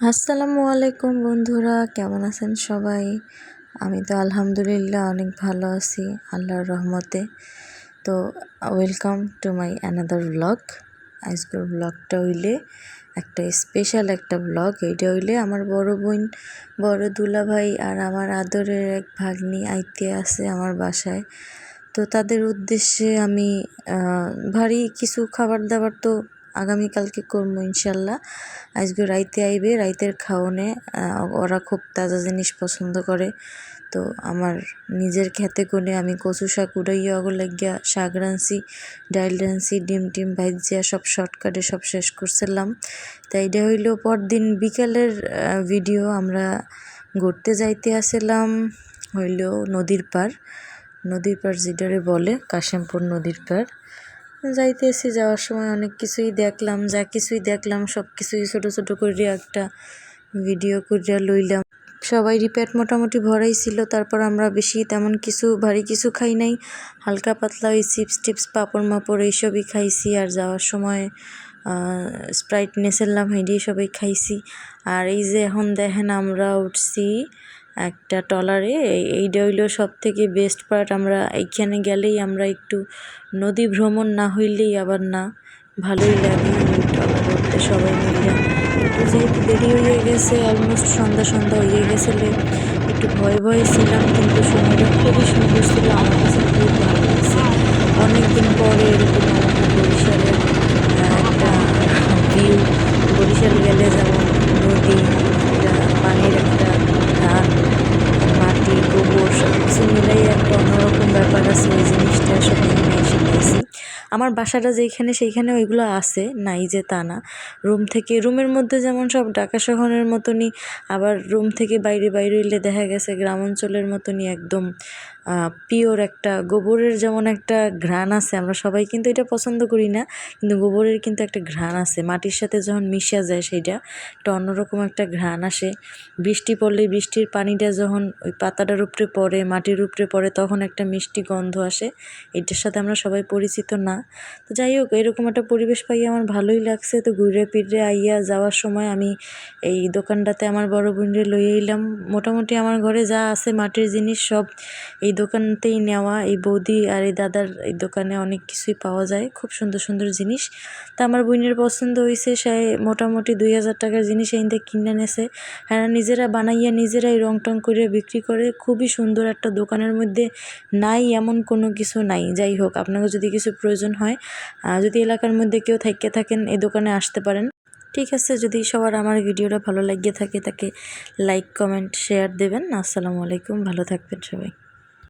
আসসালামু আলাইকুম বন্ধুরা, কেমন আছেন সবাই? আমি তো আলহামদুলিল্লাহ অনেক ভালো আছি, আল্লাহর রহমতে। তো welcome to my another blog আজকের ব্লগটা হইলে একটা স্পেশাল একটা ব্লগ এইটা হইলে আমার বড় বোন, বড় দুলা ভাই আর আমার আদরের এক ভাগ্নি আইতে আছে আমার বাসায়। তো তাদের উদ্দেশ্যে আমি ভারী কিছু খাবার দাবার তো আগামীকালকে করব ইনশাল্লাহ। আজকে রাইতে আইবে, রাইতের খাওয়ানে ওরা খুব তাজা জিনিস পছন্দ করে। তো আমার নিজের খেতে কোনে আমি কচু শাক উড়াইয়া ওগুলো লাগিয়া শাক রাঁধছি ডাইল রাঁধছি, ডিম টিম ভাজিয়া সব শর্টকাটে সব শেষ করছিলাম। তাই এটা হইল পরদিন বিকেলের ভিডিও। আমরা ঘুরতে যাইতে আসিলাম হইল নদীর পার নদীর পার যেটারে বলে কাশেমপুর নদীর পার যাইতেছি, যাওয়ার সময় অনেক কিছুই দেখলাম, যা কিছুই দেখলাম সব কিছুই ছোটো ছোটো করে একটা ভিডিও করিয়া লইলাম। সবাই পেট মোটামুটি ভরাই ছিল, তারপর আমরা বেশি তেমন কিছু, ভারী কিছু খাই নাই। হালকা পাতলা ওই চিপস টিপস, পাঁপড় মাপড় এইসবই খাইছি, আর যাওয়ার সময় স্প্রাইট নেসেলাম হেঁটেই সবাই খাইছি। আর এই যে এখন দেখেন আমরা উঠছি একটা টলারে এইটা হইল সব থেকে বেস্ট পার্ট আমরা এইখানে গেলেই আমরা একটু নদী ভ্রমণ না হইলেই আবার না। ভালোই লাগে টলারে উঠতে সবাই মিলে। যেহেতু দেরি হয়ে গেছে অলমোস্ট সন্ধ্যা সন্ধ্যা হয়ে গেছিলে একটু ভয় ভয়ে ছিলাম, কিন্তু সময়টা খুবই সুন্দর ছিল। আমার কাছে খুব ভালো লাগছে। অনেকদিন পরে এরকম আমাদের বরিশালের একটা ভিউ বরিশাল গেলে যেমন নদী একটা পানির একটা ঘাট মাটি গোবর সব কিছু মিলাই একটা অন্যরকম ব্যাপার আছে ওই জিনিসটা সব এখানে পেয়েছি আমার বাসাটা যেখানে সেইখানে ওইগুলো আছে, নাই যে তা না। রুম থেকে, রুমের মধ্যে যেমন সব ঢাকা শহরের মতনই, আবার রুম থেকে বাইরে বাইরে এলে দেখা গেছে গ্রাম অঞ্চলের মতনই একদম পিওর একটা গোবরের যেমন একটা ঘ্রাণ আছে, আমরা সবাই কিন্তু এটা পছন্দ করি না, কিন্তু গোবরের কিন্তু একটা ঘ্রাণ আছে। মাটির সাথে যখন মিশা যায় সেইটা, একটা অন্যরকম একটা ঘ্রাণ আসে। বৃষ্টি পড়লে বৃষ্টির পানিটা যখন ওই পাতাটার উপরে পড়ে, মাটির উপরে পড়ে, তখন একটা মিষ্টি গন্ধ আসে। এটার সাথে আমরা সবাই পরিচিত না। তো যাই হোক, এরকম একটা পরিবেশ পাই আমার ভালোই লাগছে। তো ঘুরে ফিরে আইয়া যাওয়ার সময় আমি এই দোকানটাতে আমার বড় বোনরে লইয়ে এলাম মোটামুটি আমার ঘরে যা আছে মাটির জিনিস সব এই দোকানতেই নেওয়া। এই বৌদি আর এই দাদার এই দোকানে অনেক কিছুই পাওয়া যায়, খুব সুন্দর সুন্দর জিনিস। তা আমার বোনের পছন্দ হয়েছে সে মোটামুটি দুই হাজার টাকার জিনিস এইতে কিনে নেছে। হ্যাঁ নিজেরা বানাইয়া নিজেরাই রং টং করে বিক্রি করে। খুবই সুন্দর একটা দোকানের মধ্যে নাই, এমন কোনো কিছু নাই। যাই হোক, আপনাকে যদি কিছু প্রয়োজন হয়। যদি এলাকার মধ্যে কেউ থেকে থাকেন, এই দোকানে আসতে পারেন। ঠিক আছে, যদি সবার আমার ভিডিওটা ভালো লাগিয়ে থাকে, তাকে লাইক কমেন্ট শেয়ার দেবেন। আসসালামু আলাইকুম, ভালো থাকবেন সবাই।